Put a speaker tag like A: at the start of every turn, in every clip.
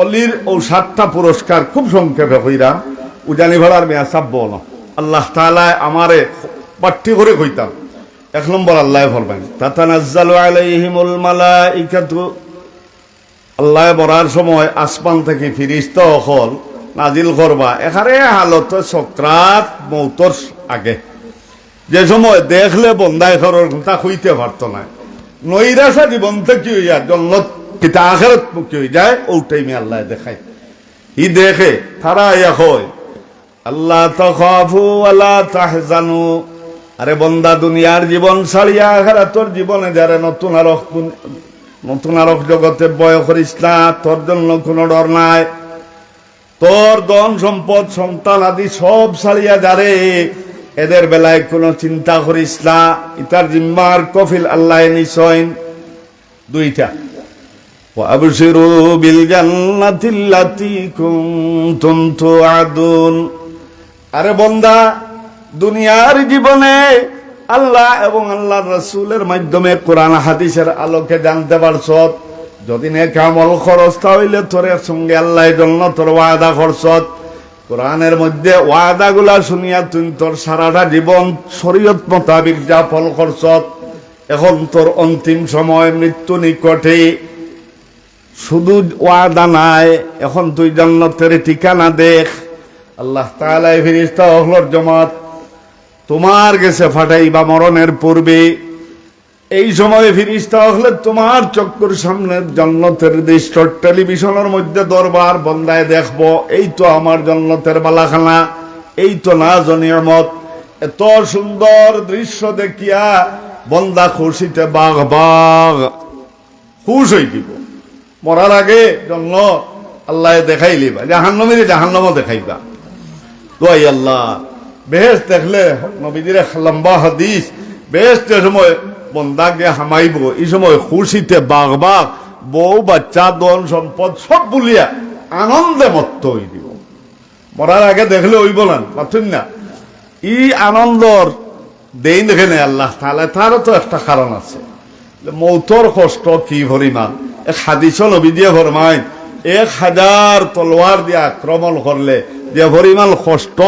A: অলির ও সাতটা পুরস্কার খুব সংক্ষেপে হইরাম উজানি ভাড়ার মেয়া সাব্য না আল্লাহ তালায় আমারে পাঠ্য করে কইতাম। এক নম্বর আল্লাহ ফরবেন তাতানাজ্জালু আলাইহিমুল আল্লাহ বরার সময় আসমান থেকে ফিরিস্ত হল, নাজিল করবা এখানে হালত সক্রাত মৌতর আগে। যে সময় দেখলে বন্দায় খরর তা হইতে পারত না। নৈরাশা জীবন থেকে জন্নত কিতা আখেরত মুখী হয়ে যায় ও টাইমে আল্লাহ দেখায় ই দেখে তারা ইয়া হয়। আল্লাহ তখাফু আল্লাহ তাহজানু। আরে বন্দা, দুনিয়ার জীবন ছাড়িয়া আখেরাতর জীবনে যারা নতুন আরক নতুন আরক জগতে বয় করিস না তোর জন্য কোনো ডর নাই। তোর ধন সম্পদ, সন্তান আদি সব ছাড়িয়া যারে, এদের বেলায় কোনো চিন্তা করিস না। ইতার জিম্মার কফিল আল্লাহ নিশ্চয় দুইটা। وأبشروا بالجنة التي كنتم توعدون আরে বন্দা দুনিয়ার জীবনে আল্লাহ এবং আল্লাহ রসুলের মাধ্যমে কোরআন হাদিসের আলোকে জানতে পারছ যদি নে কামল খরচ হইলে তোর সঙ্গে আল্লাহ জন্য তোর ওয়াদা খরচত কোরআনের মধ্যে ওয়াদাগুলা শুনিয়া তুই তোর সারাটা জীবন শরীয়ত মোতাবিক যা ফল খরচত এখন তোর অন্তিম সময় মৃত্যু নিকটে শুধু ওয়াদা নাই, এখন তুই জান্নাতের ঠিকানা দেখ। আল্লাহ তাআলাই ফিরিস্তা অহলর জমাত তোমার গেছে ফাটাই বা মরণের পূর্বে। এই সময় ফিরিস্তা হলে তোমার চক্কর সামনে জন্নতের দৃশ্য টেলিভিশনের মধ্যে দরবার বন্দায় দেখব। এই তো আমার জন্নতের বালাখানা, এই তো না জনিয়মত এত সুন্দর দৃশ্য দেখিয়া বন্দা খুশিতে বাঘ বাঘ খুশ হয়ে দিব মরার আগে জন্য আল্লাহ দেখাইলিবা জাহান্নমীরে জাহান্নমও দেখাইবা। দোয়াই আল্লাহ। বেহেস দেখলে নবীদের লম্বা হাদিস বেহেস সময় বন্দাকে হামাইব, এই সময় খুশিতে বাঘ বাঘ বউ, বাচ্চা দন সম্পদ সব বলিয়া আনন্দে মত্ত হয়ে দিব। মরার আগে দেখলে ওই বলেন পাচ্ছেন না? ই আনন্দর দেই দেখে নেই আল্লাহ তাহলে তারও তো একটা কারণ আছে। মৌতর কষ্ট কি পরিমাণ? এক হাদিস নবী দিয়ে ফরমাইন এক হাজার তলোয়ার দিয়ে আক্রমণ করলে যে পরিমাণ কষ্ট,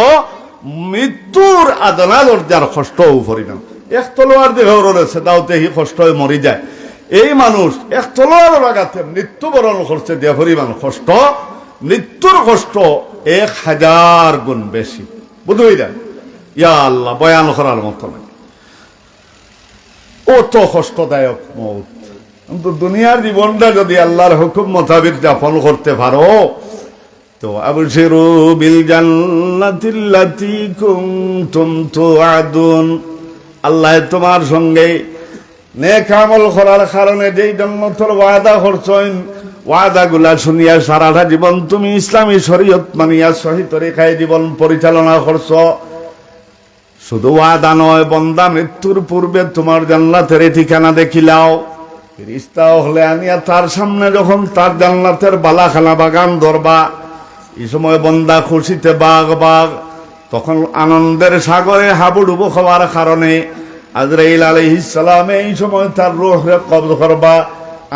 A: মৃত্যুর আদনা দরজার কষ্ট পরিমাণ। এক তলোয়ার দিয়ে রয়েছে তাওতে হি কষ্ট হয়ে মরি যায়। এই মানুষ এক তলোয়ার লাগাতে মৃত্যুবরণ করছে যে পরিমাণ কষ্ট, মৃত্যুর কষ্ট এক হাজার গুণ বেশি। বুঝবই যায় ইয়া আল্লাহ, বয়ান করার মতো নয় অত কষ্টদায়ক মৌত। কিন্তু দুনিয়ার জীবনটা যদি আল্লাহর হুকুম মোতাবেক যাপন করতে পারো, তো আবশিরু বিল জান্নাতিল্লাতি কুনতুম তুআদুন। আল্লাহ তোমার সঙ্গে নেক আমল করার কারণে যেই জন্মতর ওয়াদা করছেন, ওয়াদাগুলা শুনিয়া সারাটা জীবন তুমি ইসলামী শরীয়ত মানিয়া সহি তরিকায় জীবন পরিচালনা করছ। শুধু ওয়াদা নয়, বন্দা মৃত্যুর পূর্বে তোমার জান্নাতের ঠিকানা দেখিলাও। ফিরিস্তা হলে আনিয়া তার সামনে যখন তার জান্নাতের বালাখানা বাগান ধরবা এই সময় বন্দা খুশিতে বাঘ বাঘ, তখন আনন্দের সাগরে হাবুডুবু খাওয়ার কারণে আজরাইল আলহিসাম এই সময় তার রোহরে কবজ করবা।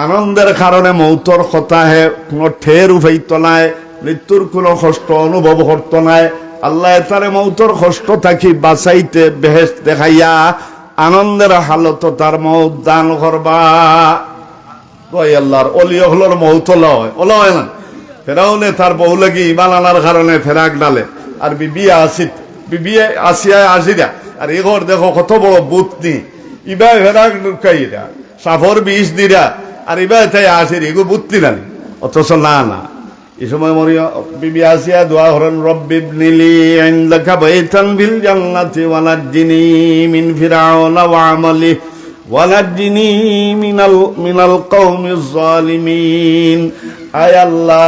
A: আনন্দের কারণে মৌতর কথা হে কোনো ঠের উঠাইত নাই, মৃত্যুর কোনো কষ্ট অনুভব করত নাই। আল্লাহ তারে মৌতর কষ্ট থাকি বাঁচাইতে বেহেস দেখাইয়া আনন্দের হালত তার মৌত দান করবা। আল্লাহর অলি হলোর মৌত লয় হয় না। ফেরাউনে তার বউ লাগি ইমান আনার কারণে ফেরাক ডালে। আর বিবি আসি বিবি আসিয়ায় আসিরা। আর এঘর দেখো কত বড় বুথ নি ইবাই ফেরাক ঢুকাইরা, সাফর বিষ দিরা। আর ইবাই তাই আসির এগো বুত্তি না অথচ না না। এই সময় মরি বিবি আসিয়া দোয়া হরন রব্বিব নিলি ইনদাকা বাইতান বিল জান্নাতি ওয়ানাজ্জিনি মিন ফিরাউনা ওয়া আমালি মিনাল মিনাল কওমিজ জালিমিন আয় আল্লাহ,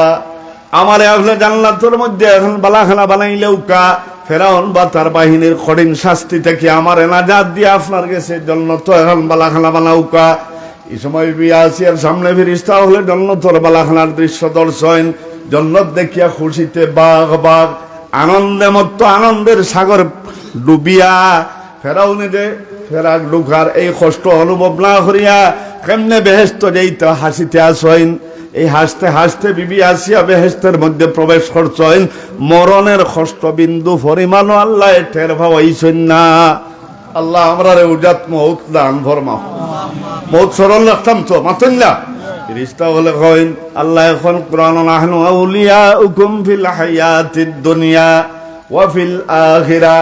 A: আমারে আসলে জান্নাতের মধ্যে এখন বালাখানা বানাইলেও কা, ফেরাউন বা তার বাহিনীর কঠিন শাস্তি থেকে আমার নাজাদ দিয়ে আপনার গেছে জন্য তো এখন বালাখানা বানাউকা এই সময় বিয়াসিয়ার সামনে ফিরিস্তা হলে জন্নতর বালাখানার দৃশ্য দর্শন জন্নত দেখিয়া খুশিতে বাঘ বাঘ, আনন্দে মত আনন্দের সাগর ডুবিয়া। ফেরাও যে ফেরাক ডুকার এই কষ্ট অনুভব না করিয়া কেমনে বেহেস্ত যেইতে হাসিতে আসইন? এই হাসতে হাসতে বিবি আসিয়া বেহেস্তের মধ্যে প্রবেশ করছেন। মরণের কষ্ট বিন্দু পরিমাণও আল্লাহ টের ভাবাইছেন না। আল্লাহ আমরা রে উজাত মৌত দান ফরমাও। মৌত সরল রাখতাম তো, মাতেন না? ফিরিস্তা বলে কইন, আল্লাহ এখন কোরআন নাহনু আউলিয়া উকুম ফিল হায়াতিদ দুনিয়া ওয়া ফিল আখিরা।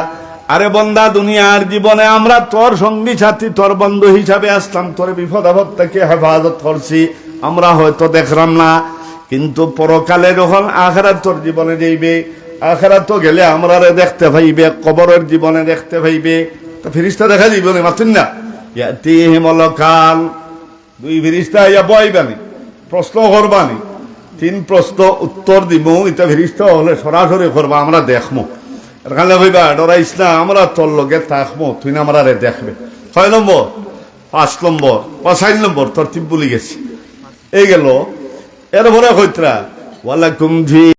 A: আরে বন্দা, দুনিয়ার জীবনে আমরা তোর সঙ্গী সাথী, তোর বন্ধু হিসাবে আসলাম, তোর বিপদ আপদ থেকে হেফাজত করছি। আমরা হয়তো দেখলাম না, কিন্তু পরকালে যখন আখেরাত তোর জীবনে যাইবে, আখেরাত তো গেলে আমরা দেখতে পাইবে, কবরের জীবনে দেখতে পাইবে। তো ফিরিস্তা দেখা যাইবে না, মাতুন না। ইয়াতিহিম কাল দুই ফিরিস্তা ইয়া বইবানি প্রশ্ন করবানি তিন প্রশ্ন উত্তর দিব এটা ফিরিস্তা হলে সরাসরি করবা, আমরা দেখমো। এখানে কইবা ডরাইস না, আমরা তোর লগে থাকব তুই না আমরা দেখবে। ছয় নম্বর পাঁচ নম্বর বা চার নম্বর তোর তিন বলি গেছি এই গেল। এরপরে কইতরা ওয়ালাইকুম ভি